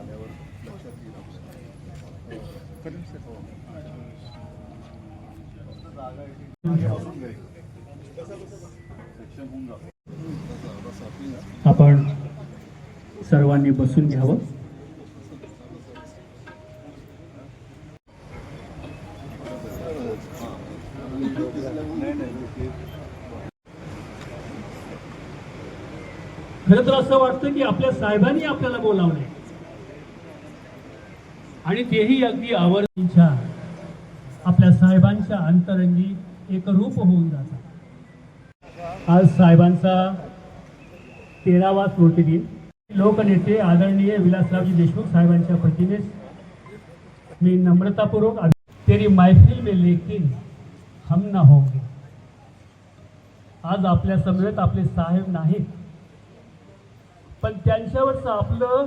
आल्यावर लक्षात येईल आपण सर्वांनी बसून घ्यावं. खरं तर असं वाटतं की आपल्या साहेबांनी आपल्याला बोलावलंय. आणि तेही अगदी आवर्तीच्या आपल्या साहेबांच्या अंतरंगी एक रूप होऊन जातात. आज साहेबांचा तेरावा स्मृतिदिन. लोकनेते आदरणीय विलासरावजी देशमुख साहेबांच्या प्रतिने मी नम्रतापूर्वक तेरी मैफिल में लेकिन हम ना होंगे. आज आपल्या समवेत आपले साहेब नाहीत. पण त्यांच्यावरचं आपलं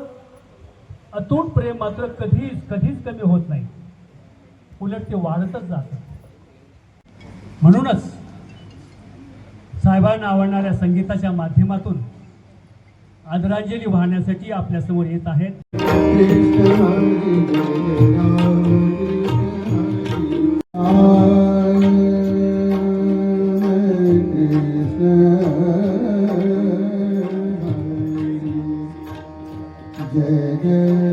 अतूट प्रेम मात्र कधीच कधीच कमी होत नाही. उलट ते वाढतच जात. म्हणूनच साहेबांना आवडणाऱ्या संगीताच्या माध्यमातून आदरांजली वाहण्यासाठी आपल्यासमोर येत आहेत. Jai Jai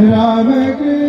Ram Krishna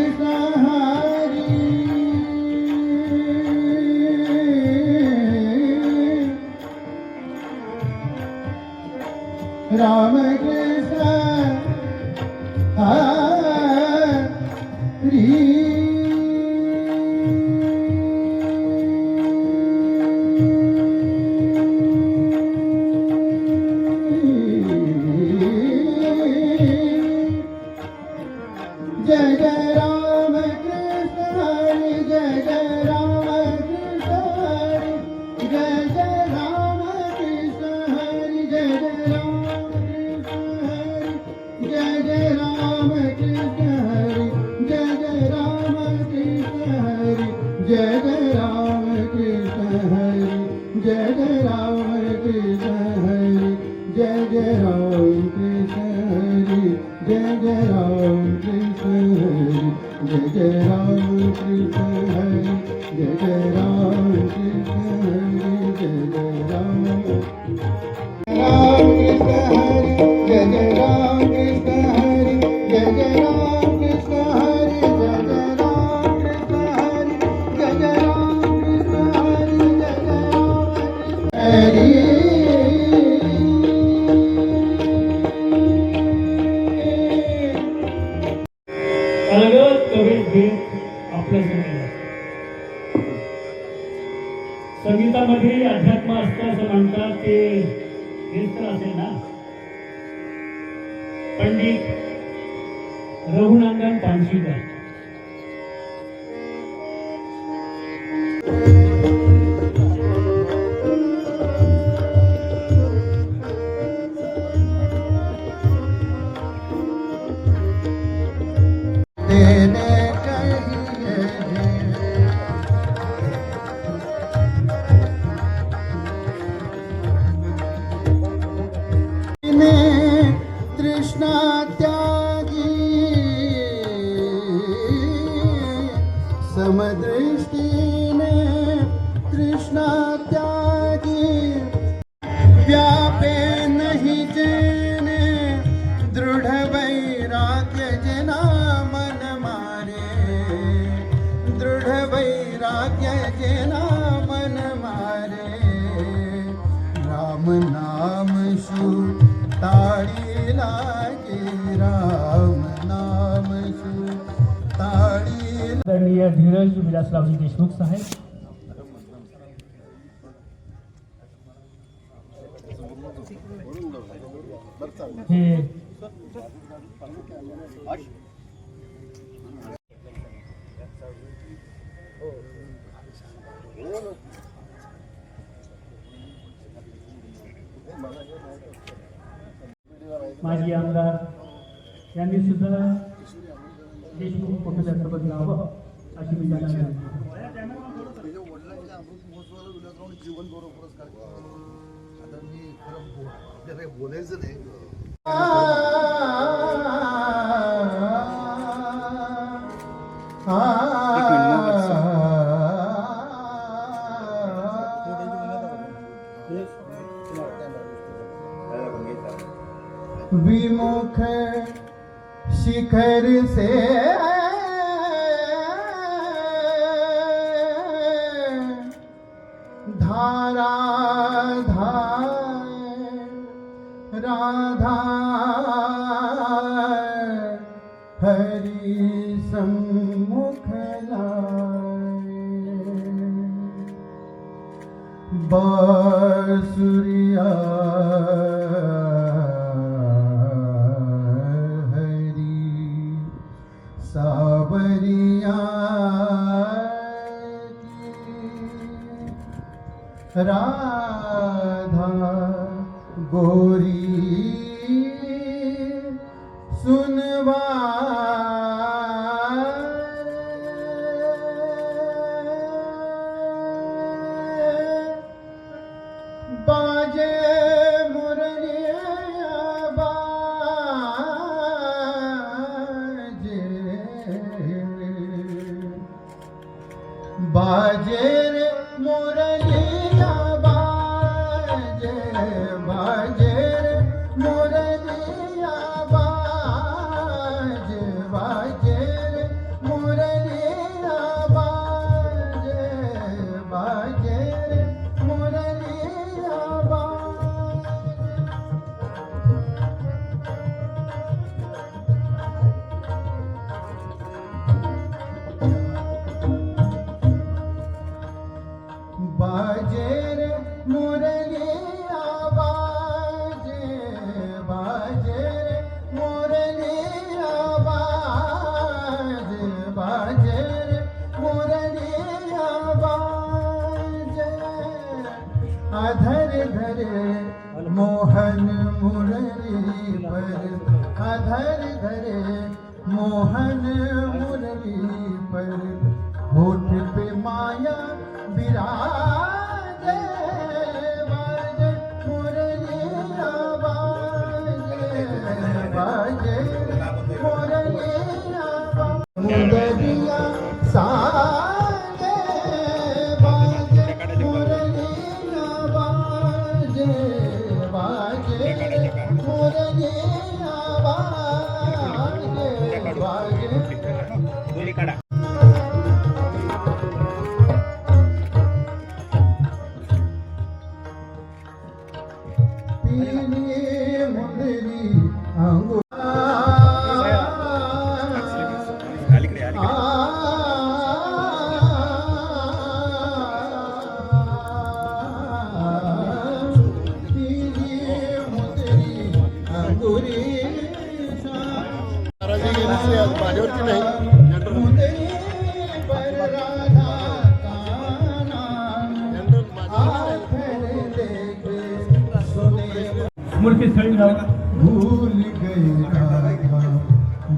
विलासरावजी Deshmukh साहेब। हे माजी आमदार यांनी सुद्धा देशमुख कुटुंबाचं बदलावं अशी मी जाणार आहे जीवन गौरव पुरस्कार आता मी खरं आपल्याला बोलायचं नाही. हरी सम्मुख बासुरिया हरी सावरिया राधा गोरी सुनवा Babylon. भूल गए राधा,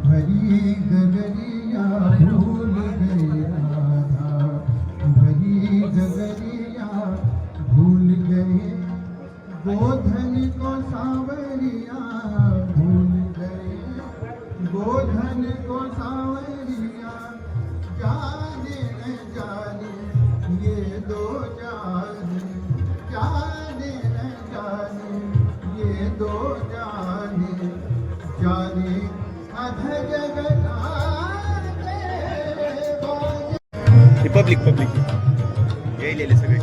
भरी गगरिया भूल गए राधा, भरी गगरिया भूल गए। गोधन को सावरिया भूल गए, गोधन को सावरिया गेलेले सगळे.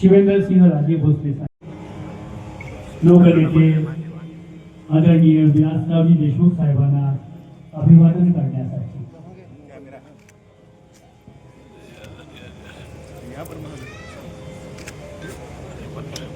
शिवेंद्र सिंह राजे भोसले साहेब. लोकनेते आदरणीय व्यासरावजी देशमुख साहेबांना अभिवादन करण्यासाठी. रंगी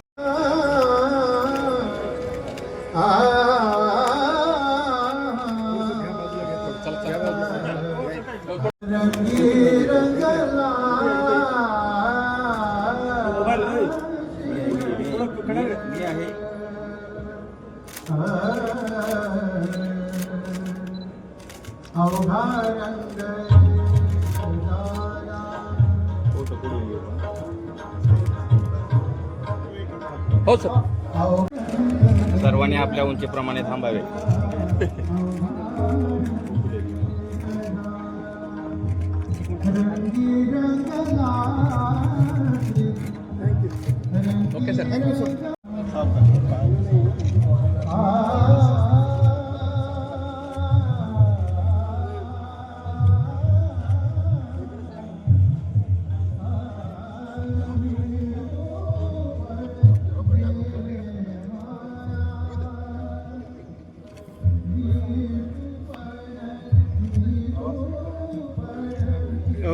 हो सर सर्वांनी आपल्या उंचीप्रमाणे थांबावे. रंगी रंगला रंगी ओके सर